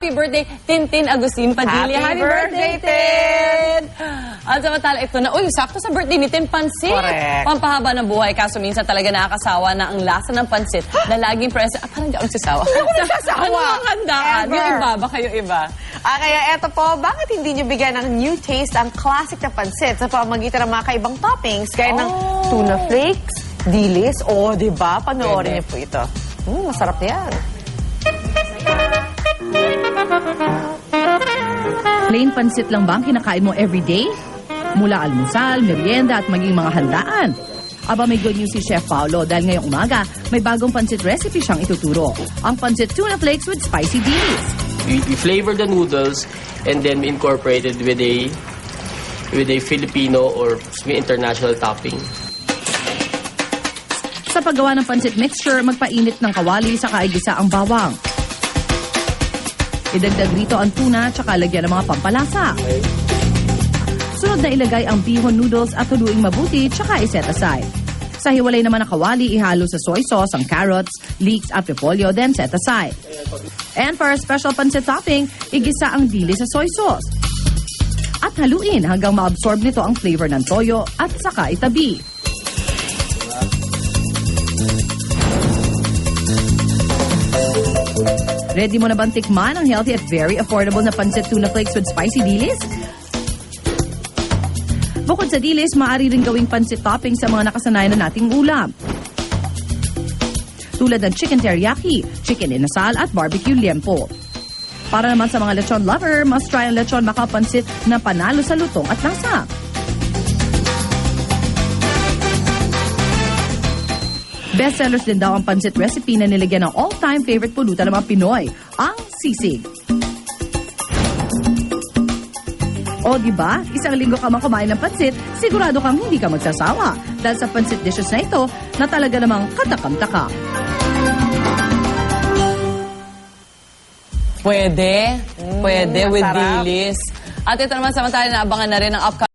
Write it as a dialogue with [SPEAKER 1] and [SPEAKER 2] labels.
[SPEAKER 1] Happy birthday, Tintin Agustin Padilla.
[SPEAKER 2] Happy birthday,
[SPEAKER 1] Tin! At samantala, ito na, uy, sakto sa birthday ni Tin Pansit.
[SPEAKER 2] Correct.
[SPEAKER 1] Pampahaba ng buhay, kaso minsan talaga nakakasawa na ang lasa ng pansit na laging present. Ah, parang di ako nagsasawa.
[SPEAKER 2] Hindi ako nagsasawa.
[SPEAKER 1] ano ang handaan?
[SPEAKER 2] Ever.
[SPEAKER 1] Yung iba, baka yung iba.
[SPEAKER 2] Ah, kaya eto po, bakit hindi nyo bigyan ng new taste ang classic na pansit sa pamagitan ng mga kaibang toppings gaya ng
[SPEAKER 1] Oh.
[SPEAKER 2] tuna flakes, dilis, o di ba? Panoorin niyo po ito. Mm, masarap yan.
[SPEAKER 3] Plain pansit lang ba ang kinakain mo everyday? Mula almusal, merienda at maging mga handaan. Aba may good news si Chef Paolo dahil ngayong umaga may bagong pansit recipe siyang ituturo. Ang pansit tuna flakes with spicy dilis.
[SPEAKER 4] we, we flavor the noodles and then we incorporated with a with a Filipino or international topping.
[SPEAKER 3] Sa paggawa ng pansit mixture, magpainit ng kawali sa kaigisa ang bawang. Idagdag rito ang tuna at lagyan ng mga pampalasa. Sunod na ilagay ang bihon noodles at tuluing mabuti tsaka iset aside. Sa hiwalay naman ng kawali, ihalo sa soy sauce ang carrots, leeks at repolyo, then set aside. And for a special pancit topping, igisa ang dili sa soy sauce. At haluin hanggang ma-absorb nito ang flavor ng toyo at saka itabi. Ready mo na bang tikman ang healthy at very affordable na pancit tuna flakes with spicy dilis? Bukod sa dilis, maaari rin gawing pancit topping sa mga nakasanayan na nating ulam. Tulad ng chicken teriyaki, chicken inasal at barbecue liempo. Para naman sa mga lechon lover, must try ang lechon maka pancit na panalo sa lutong at lasa. Bestsellers din daw ang pancit recipe na nilagyan ng all-time favorite pulutan ng mga Pinoy, ang sisig. O di ba? Isang linggo ka man kumain ng pansit, sigurado kang hindi ka magsasawa. Dahil sa pansit dishes na ito, na talaga namang katakam-taka.
[SPEAKER 1] Pwede. Pwede with
[SPEAKER 2] masarap.
[SPEAKER 1] dilis. At ito naman samantala na abangan na rin ang upcoming